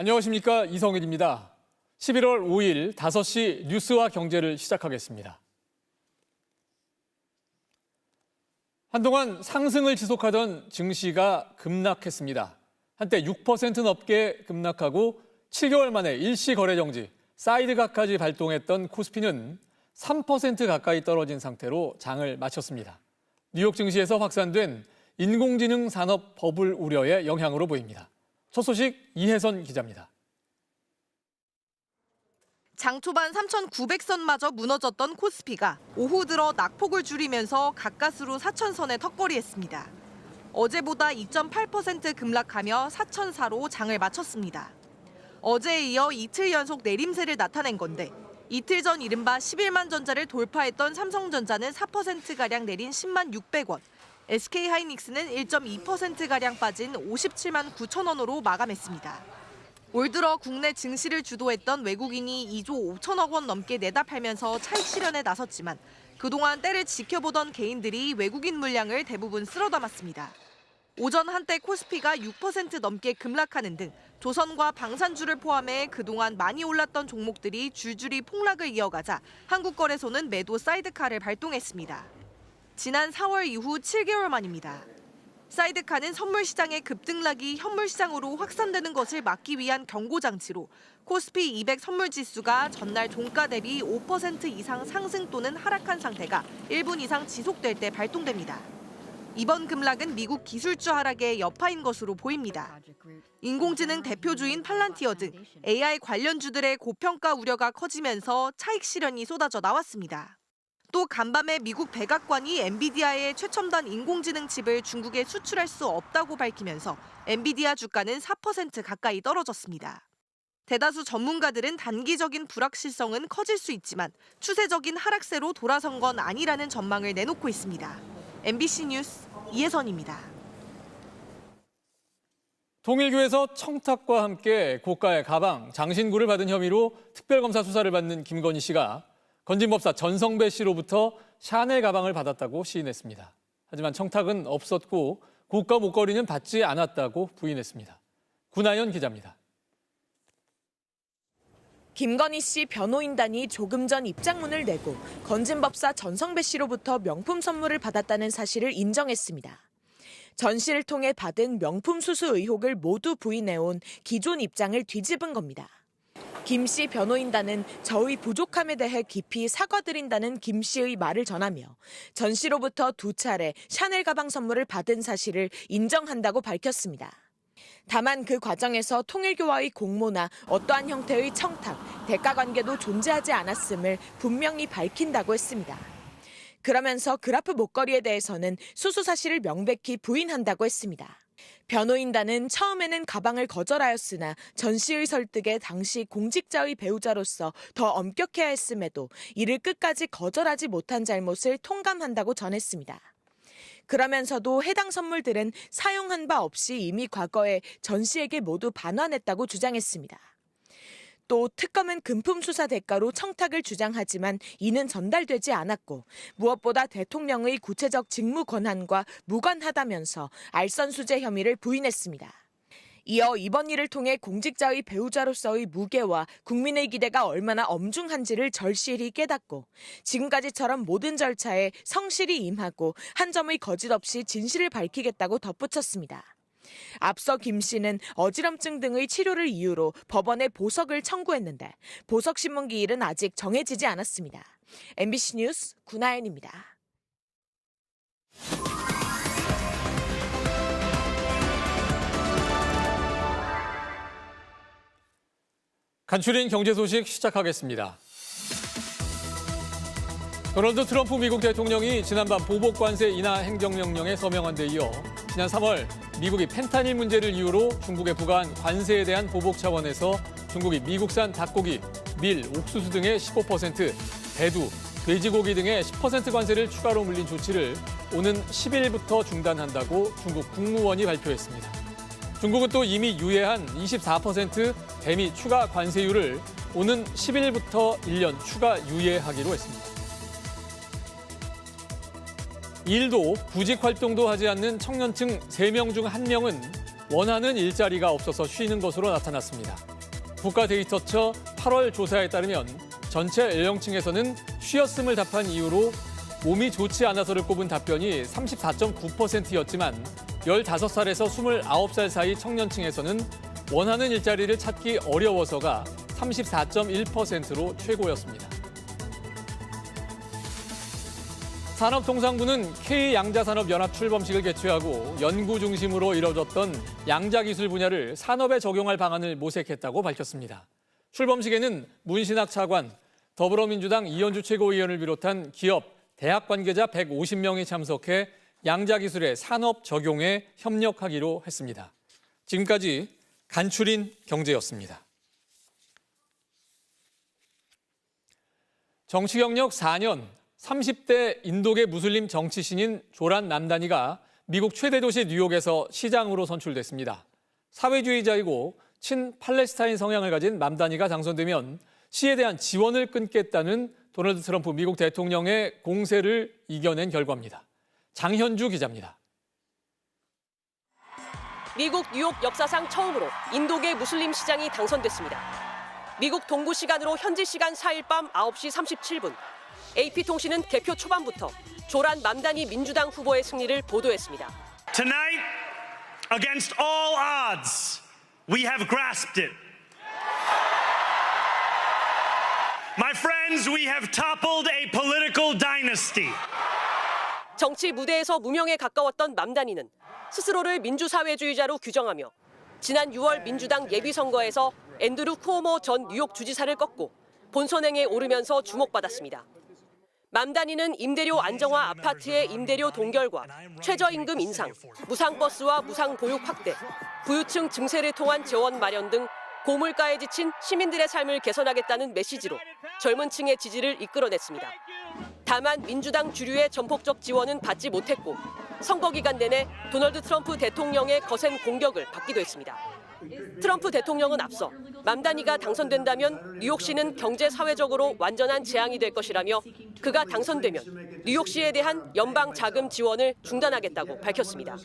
안녕하십니까 이성일입니다. 11월 5일 5시 뉴스와 경제를 시작하겠습니다. 한동안 상승을 지속하던 증시가 급락했습니다. 한때 6% 넘게 급락하고 7개월 만에 일시 거래 정지, 사이드가까지 발동했던 코스피는 3% 가까이 떨어진 상태로 장을 마쳤습니다. 뉴욕 증시에서 확산된 인공지능 산업 버블 우려의 영향으로 보입니다. 첫 소식 이혜선 기자입니다. 장 초반 3,900선마저 무너졌던 코스피가 오후 들어 낙폭을 줄이면서 가까스로 4,000선에 턱걸이했습니다. 어제보다 2.8% 급락하며 4,004로 장을 마쳤습니다. 어제에 이어 이틀 연속 내림세를 나타낸 건데 이틀 전 이른바 11만 전자를 돌파했던 삼성전자는 4%가량 내린 10만 600원, SK하이닉스는 1.2%가량 빠진 57만 9천 원으로 마감했습니다. 올 들어 국내 증시를 주도했던 외국인이 2조 5천억 원 넘게 내다 팔면서 차익 실현에 나섰지만 그동안 때를 지켜보던 개인들이 외국인 물량을 대부분 쓸어 담았습니다. 오전 한때 코스피가 6% 넘게 급락하는 등 조선과 방산주를 포함해 그동안 많이 올랐던 종목들이 줄줄이 폭락을 이어가자 한국거래소는 매도 사이드카를 발동했습니다. 지난 4월 이후 7개월 만입니다. 사이드카는 선물 시장의 급등락이 현물 시장으로 확산되는 것을 막기 위한 경고 장치로 코스피 200 선물 지수가 전날 종가 대비 5% 이상 상승 또는 하락한 상태가 1분 이상 지속될 때 발동됩니다. 이번 급락은 미국 기술주 하락의 여파인 것으로 보입니다. 인공지능 대표주인 팔란티어 등 AI 관련주들의 고평가 우려가 커지면서 차익 실현이 쏟아져 나왔습니다. 또 간밤에 미국 백악관이 엔비디아의 최첨단 인공지능 칩을 중국에 수출할 수 없다고 밝히면서 엔비디아 주가는 4% 가까이 떨어졌습니다. 대다수 전문가들은 단기적인 불확실성은 커질 수 있지만 추세적인 하락세로 돌아선 건 아니라는 전망을 내놓고 있습니다. MBC 뉴스 이혜선입니다. 통일교에서 청탁과 함께 고가의 가방, 장신구를 받은 혐의로 특별검사 수사를 받는 김건희 씨가 건진법사 전성배 씨로부터 샤넬 가방을 받았다고 시인했습니다. 하지만 청탁은 없었고 고가 목걸이는 받지 않았다고 부인했습니다. 구나연 기자입니다. 김건희 씨 변호인단이 조금 전 입장문을 내고 건진법사 전성배 씨로부터 명품 선물을 받았다는 사실을 인정했습니다. 전 씨를 통해 받은 명품 수수 의혹을 모두 부인해온 기존 입장을 뒤집은 겁니다. 김 씨 변호인단은 저의 부족함에 대해 깊이 사과드린다는 김 씨의 말을 전하며 전 씨로부터 두 차례 샤넬 가방 선물을 받은 사실을 인정한다고 밝혔습니다. 다만 그 과정에서 통일교와의 공모나 어떠한 형태의 청탁, 대가 관계도 존재하지 않았음을 분명히 밝힌다고 했습니다. 그러면서 그라프 목걸이에 대해서는 수수 사실을 명백히 부인한다고 했습니다. 변호인단은 처음에는 가방을 거절하였으나 전 씨의 설득에 당시 공직자의 배우자로서 더 엄격해야 했음에도 이를 끝까지 거절하지 못한 잘못을 통감한다고 전했습니다. 그러면서도 해당 선물들은 사용한 바 없이 이미 과거에 전 씨에게 모두 반환했다고 주장했습니다. 또 특검은 금품 수사 대가로 청탁을 주장하지만 이는 전달되지 않았고 무엇보다 대통령의 구체적 직무 권한과 무관하다면서 알선 수재 혐의를 부인했습니다. 이어 이번 일을 통해 공직자의 배우자로서의 무게와 국민의 기대가 얼마나 엄중한지를 절실히 깨닫고 지금까지처럼 모든 절차에 성실히 임하고 한 점의 거짓 없이 진실을 밝히겠다고 덧붙였습니다. 앞서 김 씨는 어지럼증 등의 치료를 이유로 법원에 보석을 청구했는데 보석 신문 기일은 아직 정해지지 않았습니다. MBC 뉴스 구나연입니다. 간추린 경제 소식 시작하겠습니다. 도널드 트럼프 미국 대통령이 지난밤 보복 관세 인하 행정명령에 서명한 데 이어 지난 3월 미국이 펜타닐 문제를 이유로 중국에 부과한 관세에 대한 보복 차원에서 중국이 미국산 닭고기, 밀, 옥수수 등의 15%, 배두, 돼지고기 등의 10% 관세를 추가로 물린 조치를 오는 10일부터 중단한다고 중국 국무원이 발표했습니다. 중국은 또 이미 유예한 24% 대미 추가 관세율을 오는 10일부터 1년 추가 유예하기로 했습니다. 일도 구직 활동도 하지 않는 청년층 3명 중 1명은 원하는 일자리가 없어서 쉬는 것으로 나타났습니다. 국가데이터처 8월 조사에 따르면 전체 연령층에서는 쉬었음을 답한 이유로 몸이 좋지 않아서를 꼽은 답변이 34.9%였지만 15살에서 29살 사이 청년층에서는 원하는 일자리를 찾기 어려워서가 34.1%로 최고였습니다. 산업통상부는 K양자산업연합 출범식을 개최하고 연구 중심으로 이뤄졌던 양자기술 분야를 산업에 적용할 방안을 모색했다고 밝혔습니다. 출범식에는 문신학 차관, 더불어민주당 이현주 최고위원을 비롯한 기업, 대학 관계자 150명이 참석해 양자기술의 산업 적용에 협력하기로 했습니다. 지금까지 간추린 경제였습니다. 정치 경력 4년, 30대 인도계 무슬림 정치 신인 조란 남다니가 미국 최대 도시 뉴욕에서 시장으로 선출됐습니다. 사회주의자이고 친 팔레스타인 성향을 가진 남다니가 당선되면 시에 대한 지원을 끊겠다는 도널드 트럼프 미국 대통령의 공세를 이겨낸 결과입니다. 장현주 기자입니다. 미국 뉴욕 역사상 처음으로 인도계 무슬림 시장이 당선됐습니다. 미국 동부 시간으로 현지 시간 4일 밤 9시 37분 AP통신은 개표 초반부터 조란 맘다니 민주당 후보의 승리를 보도했습니다. Tonight, against all odds, we have grasped it. My friends, we have toppled a political dynasty. 정치 무대에서 무명에 가까웠던 맘다니는 스스로를 민주사회주의자로 규정하며 지난 6월 민주당 예비선거에서 앤드루 쿠오모 전 뉴욕 주지사를 꺾고 본선행에 오르면서 주목받았습니다. 맘다니는 임대료 안정화 아파트의 임대료 동결과 최저임금 인상, 무상버스와 무상보육 확대, 부유층 증세를 통한 재원 마련 등 고물가에 지친 시민들의 삶을 개선하겠다는 메시지로 젊은 층의 지지를 이끌어냈습니다. 다만 민주당 주류의 전폭적 지원은 받지 못했고 선거 기간 내내 도널드 트럼프 대통령의 거센 공격을 받기도 했습니다. 트럼프 대통령은 앞서 맘다니가 당선된다면 뉴욕시는 경제 사회적으로 완전한 재앙이 될 것이라며 그가 당선되면 뉴욕시에 대한 연방 자금 지원을 중단하겠다고 밝혔습니다.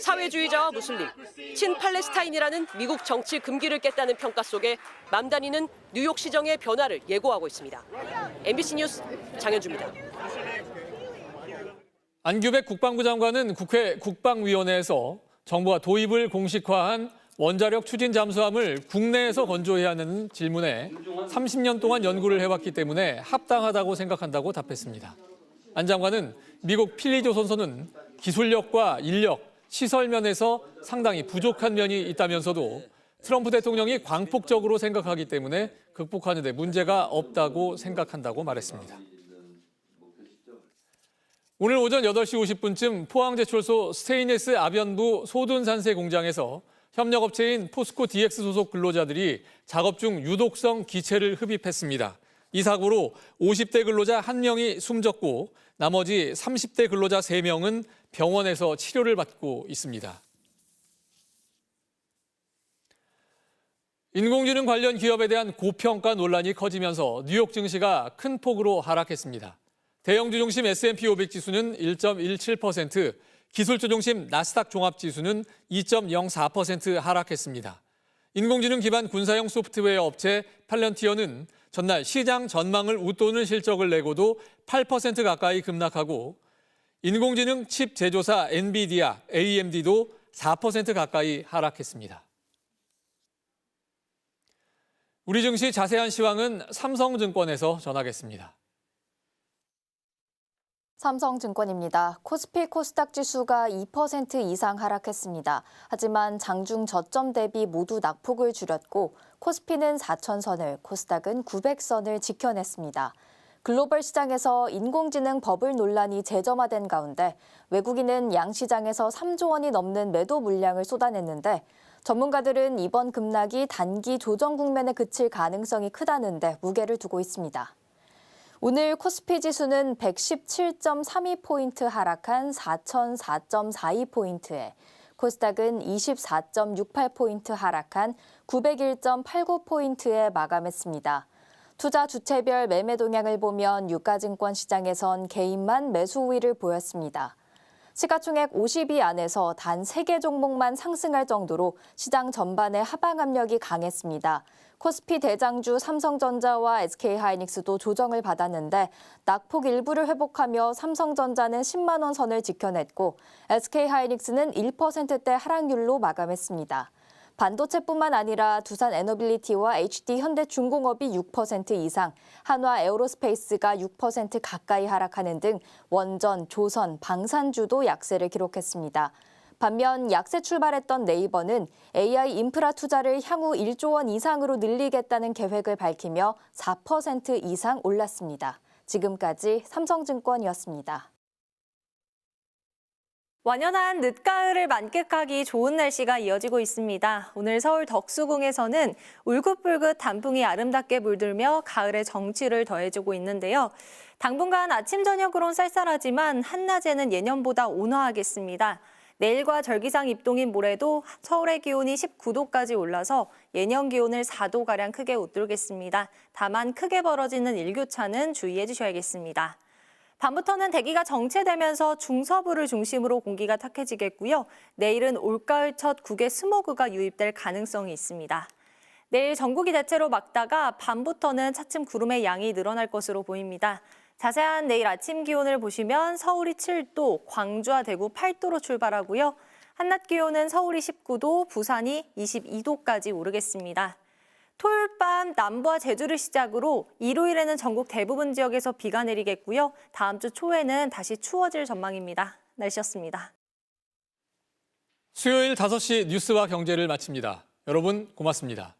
사회주의자와 무슬림, 친팔레스타인이라는 미국 정치 금기를 깼다는 평가 속에 맘다니는 뉴욕 시정의 변화를 예고하고 있습니다. MBC 뉴스 장현주입니다. 안규백 국방부 장관은 국회 국방위원회에서 정부가 도입을 공식화한 원자력 추진 잠수함을 국내에서 건조해야 하는 질문에 30년 동안 연구를 해왔기 때문에 합당하다고 생각한다고 답했습니다. 안 장관은 미국 필리조선소는 기술력과 인력, 시설 면에서 상당히 부족한 면이 있다면서도 트럼프 대통령이 광폭적으로 생각하기 때문에 극복하는 데 문제가 없다고 생각한다고 말했습니다. 오늘 오전 8시 50분쯤 포항제철소 스테인레스 아변부 소둔산세 공장에서 협력업체인 포스코 DX 소속 근로자들이 작업 중 유독성 기체를 흡입했습니다. 이 사고로 50대 근로자 1명이 숨졌고 나머지 30대 근로자 3명은 병원에서 치료를 받고 있습니다. 인공지능 관련 기업에 대한 고평가 논란이 커지면서 뉴욕 증시가 큰 폭으로 하락했습니다. 대형주 중심 S&P 500 지수는 1.17%, 기술주 중심 나스닥 종합 지수는 2.04% 하락했습니다. 인공지능 기반 군사용 소프트웨어 업체 팔런티어는 전날 시장 전망을 웃도는 실적을 내고도 8% 가까이 급락하고 인공지능 칩 제조사 엔비디아, AMD도 4% 가까이 하락했습니다. 우리 증시 자세한 시황은 삼성증권에서 전하겠습니다. 삼성증권입니다. 코스피 코스닥 지수가 2% 이상 하락했습니다. 하지만 장중 저점 대비 모두 낙폭을 줄였고 코스피는 4천선을, 코스닥은 900선을 지켜냈습니다. 글로벌 시장에서 인공지능 버블 논란이 재점화된 가운데 외국인은 양시장에서 3조 원이 넘는 매도 물량을 쏟아냈는데 전문가들은 이번 급락이 단기 조정 국면에 그칠 가능성이 크다는데 무게를 두고 있습니다. 오늘 코스피 지수는 117.32포인트 하락한 4,004.42포인트에 코스닥은 24.68포인트 하락한 901.89포인트에 마감했습니다. 투자 주체별 매매 동향을 보면 유가증권 시장에선 개인만 매수 우위를 보였습니다. 시가총액 50위 안에서 단 3개 종목만 상승할 정도로 시장 전반의 하방 압력이 강했습니다. 코스피 대장주 삼성전자와 SK하이닉스도 조정을 받았는데 낙폭 일부를 회복하며 삼성전자는 10만 원 선을 지켜냈고 SK하이닉스는 1%대 하락률로 마감했습니다. 반도체뿐만 아니라 두산 에너빌리티와 HD 현대중공업이 6% 이상, 한화 에어로스페이스가 6% 가까이 하락하는 등 원전, 조선, 방산주도 약세를 기록했습니다. 반면 약세 출발했던 네이버는 AI 인프라 투자를 향후 1조 원 이상으로 늘리겠다는 계획을 밝히며 4% 이상 올랐습니다. 지금까지 삼성증권이었습니다. 완연한 늦가을을 만끽하기 좋은 날씨가 이어지고 있습니다. 오늘 서울 덕수궁에서는 울긋불긋 단풍이 아름답게 물들며 가을의 정취를 더해주고 있는데요. 당분간 아침 저녁으론 쌀쌀하지만 한낮에는 예년보다 온화하겠습니다. 내일과 절기상 입동인 모레도 서울의 기온이 19도까지 올라서 예년 기온을 4도가량 크게 웃돌겠습니다. 다만 크게 벌어지는 일교차는 주의해 주셔야겠습니다. 밤부터는 대기가 정체되면서 중서부를 중심으로 공기가 탁해지겠고요. 내일은 올가을 첫 국외 스모그가 유입될 가능성이 있습니다. 내일 전국이 대체로 맑다가 밤부터는 차츰 구름의 양이 늘어날 것으로 보입니다. 자세한 내일 아침 기온을 보시면 서울이 7도, 광주와 대구 8도로 출발하고요. 한낮 기온은 서울이 19도, 부산이 22도까지 오르겠습니다. 토요일 밤 남부와 제주를 시작으로 일요일에는 전국 대부분 지역에서 비가 내리겠고요. 다음 주 초에는 다시 추워질 전망입니다. 날씨였습니다. 수요일 5시 뉴스와 경제를 마칩니다. 여러분 고맙습니다.